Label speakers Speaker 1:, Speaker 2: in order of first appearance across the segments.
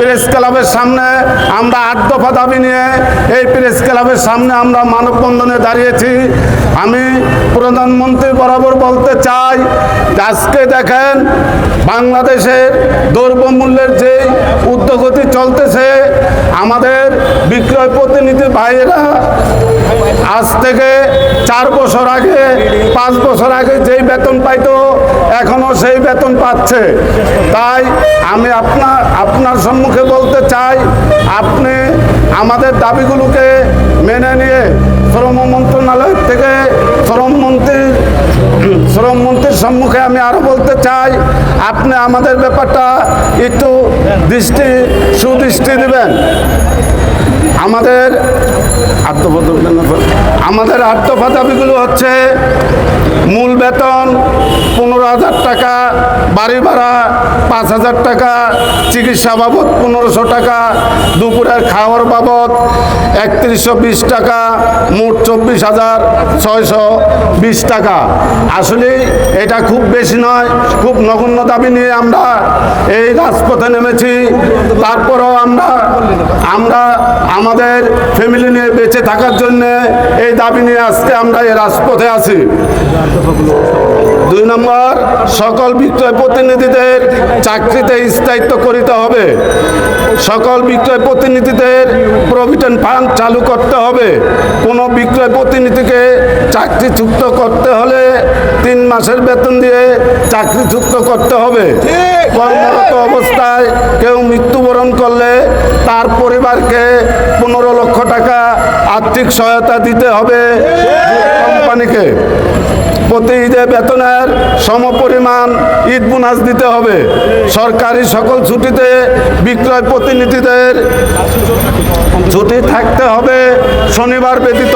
Speaker 1: Press ক্লাবের সামনে আমরা আট দফা দাবি নিয়ে এই প্রেস ক্লাবের সামনে আমরা মানববন্ধনে দাঁড়িয়েছি। আমি প্রধানমন্ত্রী বরাবর বলতে চাই, আজকে দেখেন বাংলাদেশের দ্রব্যমূল্যের যে উদ্যোগতি চলতেছে, আমাদের বিক্রয় প্রতিনিধি ভাইয়েরা আজ থেকে চার বছর আগে, পাঁচ বছর আগে যেই বেতন পাইতো সেই বেতন পাচ্ছে। তাই আমি আপনার আপনার সম্মুখে বলতে চাই, আপনি আমাদের দাবিগুলোকে মেনে নিয়ে শ্রম মন্ত্রণালয় থেকে শ্রম মন্ত্রীর শ্রম মন্ত্রীর সম্মুখে আমি আরও বলতে চাই, আপনি আমাদের ব্যাপারটা একটু দৃষ্টি, সুদৃষ্টি দেবেন। আমাদের আত্মপদ আমাদের আত্মপা দাবিগুলো হচ্ছে মূল বেতন পনেরো হাজার টাকা বাড়ি ভাড়া পাঁচ হাজার টাকা, চিকিৎসা বাবদ পনেরোশো টাকা, দুপুরের খাওয়ার বাবদ একত্রিশশো বিশ টাকা, মোট চব্বিশ হাজার ছয়শো বিশ টাকা। আসলে এটা খুব বেশি নয়, খুব নগণ্য দাবি নিয়ে আমরা এই রাজপথে নেমেছি। তারপরেও আমরা আমরা আমাদের ফ্যামিলি নিয়ে বেঁচে থাকার জন্য এই দাবি নিয়ে আজকে আমরা এই রাজপথে আছি। দুই নম্বর, সকল বিক্রয় প্রতিনিধিদের চাকরিতে স্থায়িত্ব করিতে হবে। সকল বিক্রয় প্রতিনিধিদের প্রভিডেন্ট ফান্ড চালু করতে হবে। কোনো বিক্রয় প্রতিনিধিকে চাকরিচ্যুত করতে হলে তিন মাসের বেতন দিয়ে চাকরিচ্যুত করতে হবে। কর্মরত অবস্থায় কেউ মৃত্যুবরণ করলে তার পরিবারকে পনেরো লক্ষ টাকা আর্থিক সহায়তা দিতে হবে। কোম্পানিকে প্রতি ঈদে বেতনের সমপরিমাণ ঈদ বোনাস দিতে হবে। সরকারি সকল ছুটিতে বিক্রয় প্রতিনিধিদের ছুটি থাকতে হবে শনিবার ব্যতীত।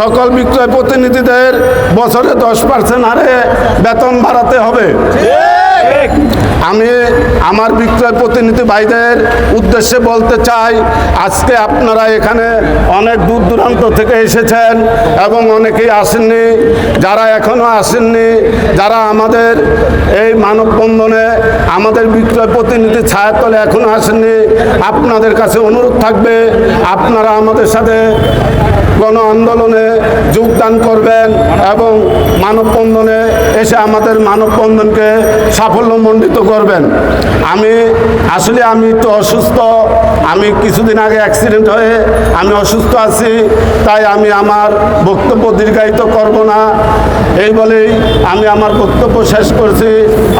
Speaker 1: সকল বিক্রয় প্রতিনিধিদের বছরে দশ পার্সেন্ট হারে বেতন বাড়াতে হবে। আমি আমার বিক্রয় প্রতিনিধি ভাইদের উদ্দেশ্যে বলতে চাই, আজকে আপনারা এখানে অনেক দূর দূরান্ত থেকে এসেছেন এবং অনেকেই আসেননি। যারা এখনও আসেননি, যারা আমাদের এই মানববন্ধনে আমাদের বিক্রয় প্রতিনিধি ছায়াতলে এখনও আসেননি, আপনাদের কাছে অনুরোধ থাকবে, আপনারা আমাদের সাথে গণ আন্দোলনে যোগদান করবেন এবং মানববন্ধনে এসে আমাদের মানববন্ধনকে সাফল্যমণ্ডিত করবেন। আমি, আসলে আমি একটু অসুস্থ, আমি কিছুদিন আগে অ্যাক্সিডেন্ট হয়ে আমি অসুস্থ আছি, তাই আমি আমার বক্তব্য দীর্ঘায়িত করব না। এই বলেই আমি আমার বক্তব্য শেষ করছি।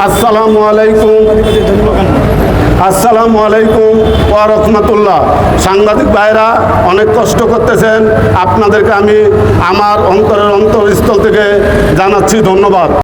Speaker 1: আসসালামু আলাইকুম। আসসালামু আলাইকুম ওয়া রহমতুল্লাহ। সাংবাদিক ভাইরা, অনেক কষ্ট করতেছেন। আপনাদেরকে আমি আমার অন্তরের অন্তরস্থল থেকে জানাচ্ছি ধন্যবাদ।